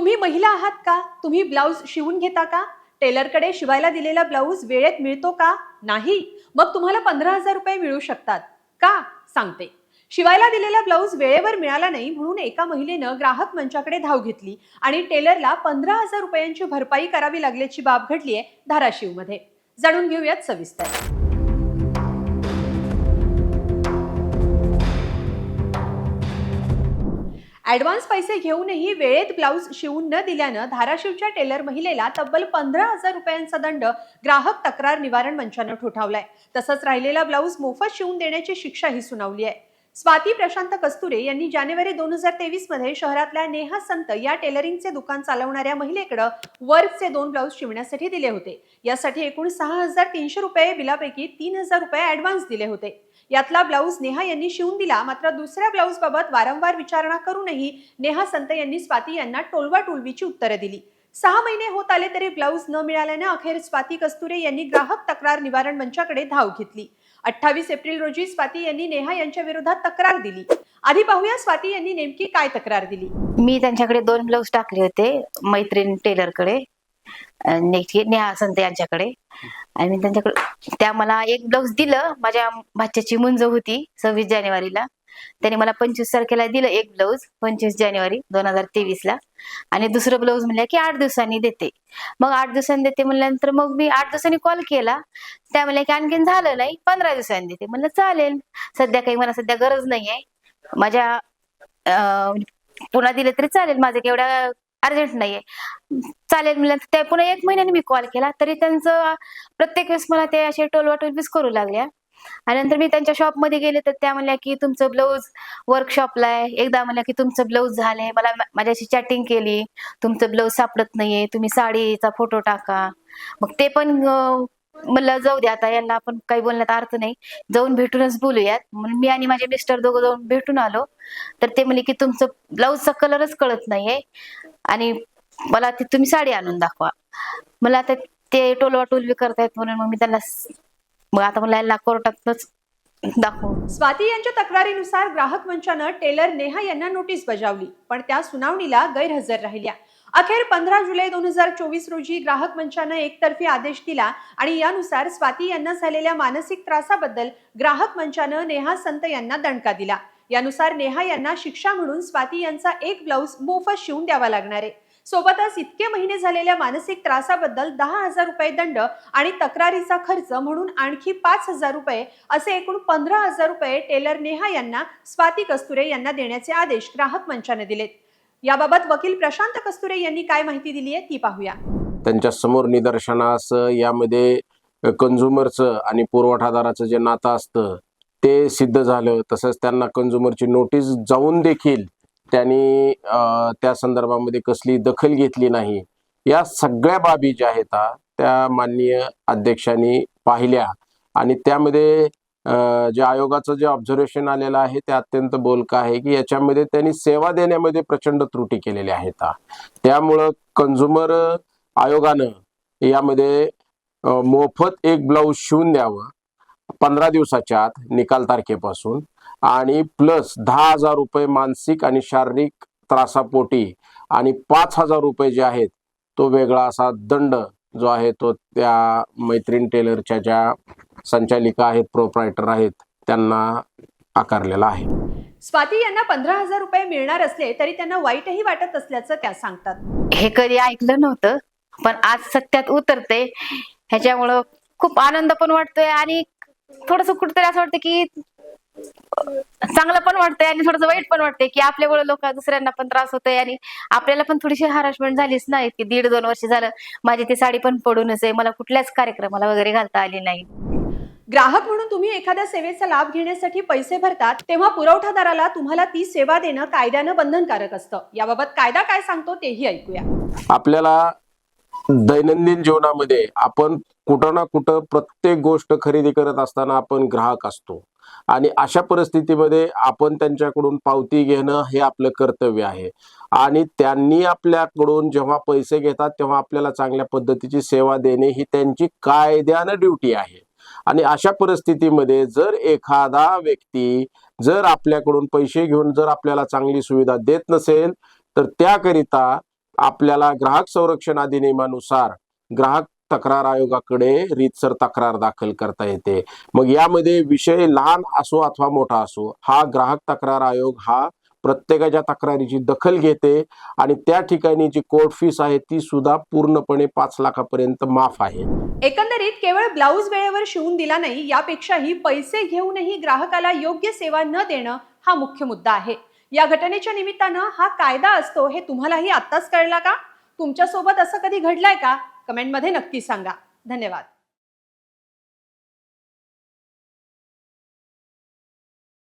तुम्ही महिला आहात का? तुम्ही ब्लाऊज शिवून घेता का? टेलरकडे शिवायला दिलेला ब्लाऊज वेळेत मिळतो का? नाही. मग तुम्हाला पंधरा हजार रुपये मिळू शकतात. का? सांगते. शिवायला दिलेला ब्लाऊज वेळेवर मिळाला नाही म्हणून एका महिलेनं ग्राहक मंचाकडे धाव घेतली आणि टेलरला पंधरा हजार रुपयांची भरपाई करावी लागल्याची बाब घडली आहे धाराशिवमध्ये. जाणून घेऊयात सविस्तर. ऍडव्हान्स पैसे घेऊनही वेळेत ब्लाऊज शिवून न दिल्यानं धाराशिवच्या टेलर महिलेला तब्बल पंधरा हजार रुपयांचा दंड ग्राहक तक्रार निवारण मंचानं ठोठावलाय. तसंच राहिलेला ब्लाऊज मोफत शिवून देण्याची शिक्षाही सुनावली आहे. स्वाती प्रशांत कस्तुरे यांनी जानेवारी दोन हजार तेवीसमध्ये शहरातल्या नेहा संत या टेलरिंगचे दुकान चालवणाऱ्या महिलेकडे वर्कचे दोन ब्लाऊज शिवण्यासाठी दिले होते. यासाठी एकूण सहा हजार तीनशे रुपये बिलापैकी तीन हजार रुपये ऍडव्हान्स दिले होते. यातला ब्लाऊज नेहा यांनी शिवून दिला मात्र दुसऱ्या ब्लाऊज बाबत वारंवार विचारणा करूनही नेहा संत यांनी स्वाती यांना टोलवा टोलवीची उत्तरं दिली. सहा महिने होत आले तरी ब्लाऊज न मिळाल्याने अखेर स्वाती कस्तुरे यांनी ग्राहक तक्रार निवारण मंचाकडे धाव घेतली. अठ्ठावीस एप्रिल रोजी स्वाती यांनी नेहा यांच्या विरोधात तक्रार दिली. आधी पाहूया स्वाती यांनी नेमकी काय तक्रार दिली. मी त्यांच्याकडे दोन ब्लाऊज टाकले होते मैत्रीण टेलरकडे नेक्स्ट नेहा संत यांच्याकडे. आणि मी त्यांच्याकडे त्या मला एक ब्लाऊज दिलं माझ्या भाच्याची मुंज होती सव्वीस जानेवारीला. त्याने मला पंचवीस तारखेला दिलं एक ब्लाऊज पंचवीस जानेवारी दोन हजार तेवीस ला. आणि दुसरं ब्लाऊज म्हणलं की आठ दिवसांनी देते. मग आठ दिवसांनी देते म्हणल्यानंतर मग मी आठ दिवसांनी कॉल केला. त्या म्हणल्या की आणखीन झालं नाही पंधरा दिवसांनी देते. म्हणलं चालेल. सध्या काही मला सध्या गरज नाहीये. माझ्या पुन्हा दिले तरी चालेल. माझं काही एवढ्या अर्जंट नाहीये. चालेल म्हणलं त्या पुन्हा एक महिन्याने मी कॉल केला. तरी त्यांचं प्रत्येक वेळेस मला ते असे टोलवाटोलवीच करू लागल्या. आणि नंतर मी त्यांच्या शॉपमध्ये गेले तर त्या म्हणल्या की तुमचं ब्लाऊज वर्कशॉपला आहे. एकदा म्हणल्या की तुमचं ब्लाऊज झालंय. मला माझ्याशी चॅटिंग केली. तुमचं ब्लाऊज सापडत नाहीये. तुम्ही साडीचा फोटो टाका. मग ते पण मला जाऊ द्या आता. यांना आपण काही बोलण्यात अर्थ नाही. जाऊन भेटूनच बोलूयात. म्हणून मी आणि माझे मिस्टर दोघं जाऊन भेटून आलो. तर ते म्हणले की तुमचं ब्लाऊजचा कलरच कळत नाहीये. आणि मला ते तुम्ही साडी आणून दाखवा. मला आता ते टोलवा टोलवी करतायत म्हणून मग मी त्यांना मग आता मला कोर्टातच दाखवू स्वाती यांच्या तक्रारीनुसार ग्राहक मंचानं टेलर नेहा यांना नोटीस बजावली पण त्या सुनावणीला गैरहजर राहिल्या. अखेर पंधरा जुलै दोन हजार चोवीस रोजी ग्राहक मंचानं एकतर्फी आदेश दिला आणि यानुसार स्वाती यांना झालेल्या मानसिक त्रासाबद्दल ग्राहक मंचानं नेहा संत यांना दणका दिला. यानुसार नेहा यांना शिक्षा म्हणून स्वाती यांचा एक ब्लाऊज मोफत शिवून द्यावा लागणार आहे. सोबतच इतके महिने झालेल्या मानसिक त्रासाबद्दल दहा हजार रुपये दंड आणि तक्रारीचा खर्च म्हणून आणखी पाच हजार रुपये असे एकूण पंधरा हजार रुपये टेलर नेहा यांना स्वाती कस्तुरे यांना देण्याचे आदेश ग्राहक मंचाने दिलेत. याबाबत वकील प्रशांत कस्तुरे यांनी काय माहिती दिली आहे ती पाहूया. त्यांच्यासमोर निदर्शनास यामध्ये कंझ्युमरचं आणि पुरवठादाराचं जे नातं असतं ते सिद्ध झालं. तसंच त्यांना कंझ्युमरची नोटीस जाऊन देखील त्यांनी त्या संदर्भामध्ये कसली दखल घेतली नाही. या सगळ्या बाबी ज्या आहेत त्या माननीय अध्यक्षांनी पाहिल्या. आणि त्यामध्ये जे आयोगाचं जे ऑब्झर्वेशन आलेलं आहे ते अत्यंत बोलकं आहे की याच्यामध्ये त्यांनी सेवा देण्यामध्ये प्रचंड त्रुटी केलेल्या आहेत त्यामुळं कंझ्युमर आयोगानं यामध्ये मोफत एक ब्लाऊज शिवून द्यावं पंधरा दिवसाच्या आत निकाल तारखेपासून. आणि प्लस दहा हजार रुपये मानसिक आणि शारीरिक त्रासापोटी आणि पाच हजार रुपये जे आहेत तो वेगळा असा दंड जो आहे तो त्या मैत्रीण टेलरच्या ज्या संचालिका आहेत प्रोप्रायटर आहेत त्यांना आकारलेला आहे. स्वाती यांना पंधरा हजार रुपये मिळणार असले तरी त्यांना वाईटही वाटत असल्याचं त्या सांगतात. हे कधी ऐकलं नव्हतं पण आज सत्यात उतरते. ह्याच्यामुळं खूप आनंद पण वाटतोय आणि थोडस कुठतरी असं वाटतं की चांगलं पण वाटतंय आणि थोडस वाईट पण वाटतंय की आपल्यामुळे लोक दुसऱ्यांना पण त्रास होतोय आणि आपल्याला पण थोडीशी हॅरासमेंट झालीच नाही की दीड दोन वर्ष झालं माझी ती साडी पण पडूनच आहे. मला कुठल्याच कार्यक्रमाला वगैरे घालता आली नाही. ग्राहक म्हणून तुम्ही एखाद्या सेवेचा लाभ घेण्यासाठी पैसे भरतात तेव्हा पुरवठादाराला तुम्हाला ती सेवा देणं कायद्यानं बंधनकारक असतं. याबाबत कायदा काय सांगतो तेही ऐकूया. आपल्याला दैनंदिन जीवनामध्ये आपण कुठं ना कुठं प्रत्येक गोष्ट खरेदी करत असताना आपण ग्राहक असतो. आणि अशा परिस्थितीमध्ये आपण त्यांच्याकडून पावती घेणं हे आपलं कर्तव्य आहे. आणि त्यांनी आपल्याकडून जेव्हा पैसे घेतात तेव्हा आपल्याला चांगल्या पद्धतीची सेवा देणे ही त्यांची कायद्यानं ड्युटी आहे. आणि अशा परिस्थितीमध्ये जर एखादा व्यक्ती जर आपल्याकडून पैसे घेऊन जर आपल्याला चांगली सुविधा देत नसेल तर त्याकरिता आपल्याला ग्राहक संरक्षण अधिनियमानुसार ग्राहक तक्रार आयोगाकडे रीतसर तक्रार दाखल करता येते. मग यामध्ये विषय लहान असो अथवा मोठा असो हा ग्राहक तक्रार आयोग हा प्रत्येकाच्या तक्रारीची दखल घेते आणि त्या ठिकाणी जी कोर्ट फीस आहे ती सुद्धा पूर्णपणे पाच लाखापर्यंत माफ आहे. एकंदरीत केवळ ब्लाऊज वेळेवर शिवून दिला नाही यापेक्षाही पैसे घेऊनही ग्राहकाला योग्य सेवा न देणं हा मुख्य मुद्दा आहे. या घटनेच्या निमित्तानं हा कायदा असतो हे तुम्हालाही आत्ताच कळला का? तुमच्यासोबत असं कधी घडलंय का? कमेंटमध्ये नक्की सांगा. धन्यवाद.